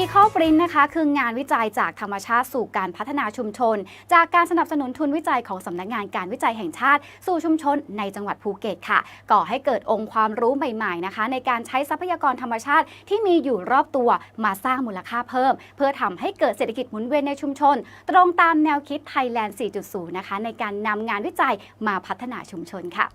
Eco Print นะคะ คืองานวิจัยจากธรรมชาติสู่การพัฒนาชุมชน จากการสนับสนุนทุนวิจัยของสำนักงานการวิจัยแห่งชาติ สู่ชุมชนในจังหวัดภูเก็ตค่ะ ก่อให้เกิดองค์ความรู้ใหม่ๆนะคะ ในการใช้ทรัพยากรธรรมชาติที่มีอยู่รอบตัวมาสร้างมูลค่าเพิ่ม เพื่อทำให้เกิดเศรษฐกิจหมุนเวียนในชุมชน ตรงตามแนวคิด Thailand 4.0 นะคะ ในการนำงานวิจัยมาพัฒนาชุมชนค่ะ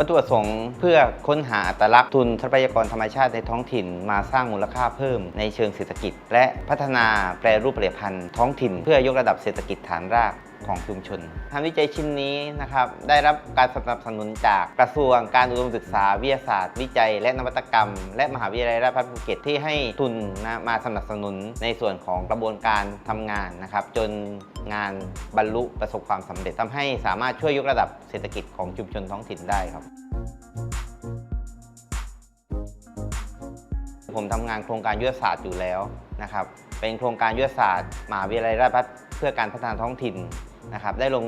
วัตถุประสงค์เพื่อค้นหาอัตลักษณ์ทุนทรัพยากรธรรมชาติในท้องถิ่น มาสร้างมูลค่าเพิ่มในเชิงเศรษฐกิจ และพัฒนาแปรรูปผลิตภัณฑ์ท้องถิ่น เพื่อยกระดับเศรษฐกิจฐานราก ของชุมชนงานวิจัยชิ้นนี้นะครับได้รับการสนับสนุนจากกระทรวงการอุดมศึกษาวิทยาศาสตร์ วิจัย และนวัตกรรม และมหาวิทยาลัยราชภัฏภูเก็ตที่ให้ทุนนะมาสนับสนุนในส่วนของกระบวนการทำงานนะครับ จนงานบรรลุประสบความสำเร็จทำให้สามารถช่วยยกระดับเศรษฐกิจของชุมชนท้องถิ่นได้ครับผมทำงานโครงการยุทธศาสตร์อยู่แล้วนะครับ เป็นโครงการยุทธศาสตร์มหาวิทยาลัยราชภัฏเพื่อการพัฒนาท้องถิ่น นะครับได้ลง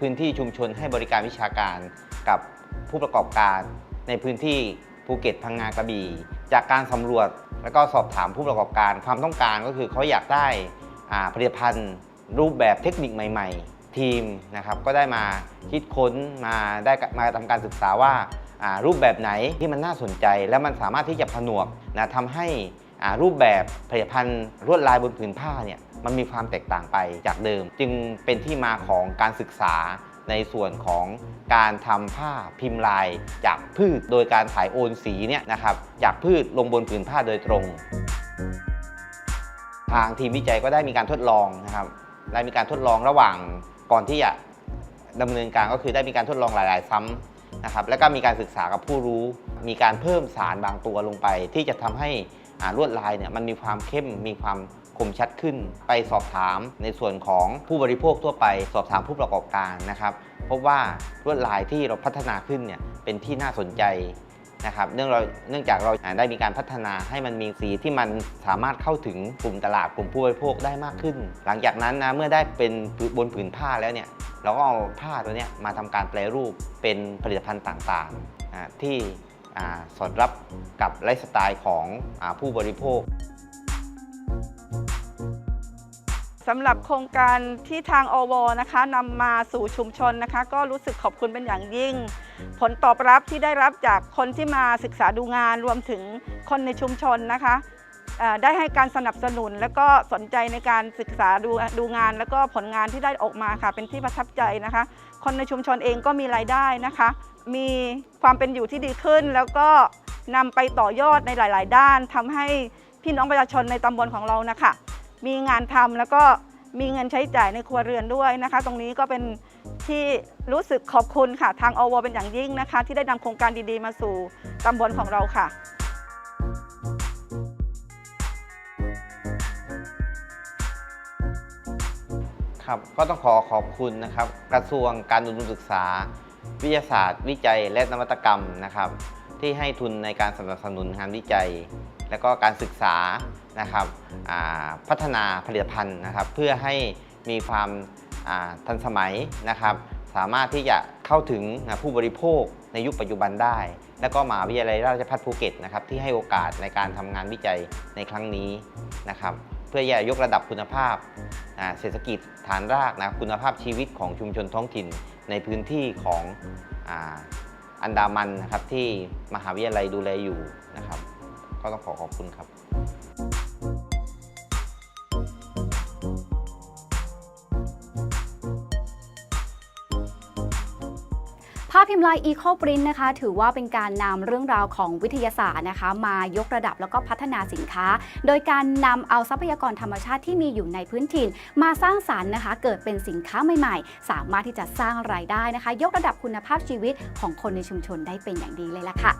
พื้นที่ชุมชนให้บริการวิชาการกับผู้ประกอบการในพื้นที่ภูเก็ตพังงากระบี่ จากการสำรวจแล้วก็สอบถามผู้ประกอบการความต้องการก็คือเขาอยากได้ผลิตภัณฑ์ รูปแบบเทคนิคใหม่ ๆ ทีมนะครับก็ได้มาคิดค้นมาได้มาทำการศึกษาว่ารูปแบบไหนที่มันน่าสนใจ และมันสามารถที่จะผนวกนะทำให้ รูปแบบผลิตภัณฑ์ลวดลายบนผืนผ้าเนี่ยมันมีความแตกต่างไปจากเดิม จึงเป็นที่มาของการศึกษาในส่วนของการทำผ้าพิมพ์ลายจากพืชโดยการถ่ายโอนสีเนี่ยนะครับจากพืชลงบนผืนผ้าโดยตรง ทางทีมวิจัยก็ได้มีการทดลองนะครับได้มีการทดลองระหว่างก่อนที่จะดำเนินการก็คือได้มีการทดลองหลาย ๆ ซ้ำนะครับแล้วก็มีการศึกษากับผู้รู้ มีการเพิ่มสารบางตัวลงไป ที่จะทำให้ ลวดลายเนี่ยมันมีความเข้มมีความคมชัดขึ้น ไปสอบถามในส่วนของผู้บริโภคทั่วไป สอบถามผู้ประกอบการนะครับพบว่าลวดลายที่เราพัฒนาขึ้นเนี่ยเป็นที่น่าสนใจนะครับเนื่องเราเนื่องจากเราได้มีการพัฒนาให้มันมีสีที่มันสามารถเข้าถึงกลุ่มตลาดกลุ่มผู้บริโภคได้มากขึ้น หลังจากนั้นนะเมื่อได้เป็นบนผืนผ้าแล้วเนี่ยเราก็เอาผ้าตัวนี้มาทำการแปลรูปเป็นผลิตภัณฑ์ต่างๆที่ สอดรับกับไลฟ์สไตล์ของอผู้บริโภคสำหรับโครงการที่ทางอวนะคะนำมาสู่ชุมชนนะคะ ก็รู้สึกขอบคุณเป็นอย่างยิ่ง ผลตอบรับที่ได้รับจากคนที่มาศึกษาดูงานรวมถึงคนในชุมชนนะคะได้ให้การสนับสนุน และก็สนใจในการศึกษาดูดูงาน แล้วก็ผลงานที่ได้ออกมาค่ะ เป็นที่ประทับใจนะคะ คนในชุมชนเองก็มีรายได้นะคะ มีความเป็นอยู่ที่ดีขึ้น แล้วก็นำไปต่อยอดในหลาย ๆ ด้านทำให้พี่น้องประชาชนในตำบลของเรานะคะมีงานทำแล้วก็มีเงินใช้จ่ายในครัวเรือนด้วยนะคะ ตรงนี้ก็เป็นที่รู้สึกขอบคุณค่ะ ทางอวเป็นอย่างยิ่งนะคะ ที่ได้นำโครงการดีๆ มาสู่ตำบลของเราค่ะครับก็ต้องขอขอบคุณนะครับ กระทรวงการอุดมศึกษา วิทยาศาสตร์วิจัยและนวัตกรรมนะครับ ที่ให้ทุนในการสนับสนุนงานวิจัย และก็การศึกษานะครับพัฒนาผลิตภัณฑ์นะครับ เพื่อให้มีความทันสมัยนะครับ สามารถที่จะเข้าถึงผู้บริโภคในยุคปัจจุบันได้ และก็มหาวิทยาลัยราชภัฏภูเก็ตนะครับที่ให้โอกาสในการทำงานวิจัยในครั้งนี้นะครับ เพื่อจะยกระดับคุณภาพเศรษฐกิจฐานรากนะคุณภาพชีวิตของชุมชนท้องถิ่น ในพื้นที่ของอ,อันดามันนะครับที่มหาวิทยาลัยดูแลอยู่นะครับ ก็ต้องขอขอบคุณครับ ภาพพิมพ์ลาย Eco Print นะคะ ถือว่าเป็นการนำเรื่องราวของวิทยาศาสตร์นะคะ มายกระดับแล้วก็พัฒนาสินค้า โดยการนำเอาทรัพยากรธรรมชาติที่มีอยู่ในพื้นถิ่น มาสร้างสารรค์นะคะ เกิดเป็นสินค้าใหม่ๆ สามารถที่จะสร้างรายได้นะคะ ยกระดับคุณภาพชีวิตของคนในชุมชนได้เป็นอย่างดีเลยล่ะค่ะ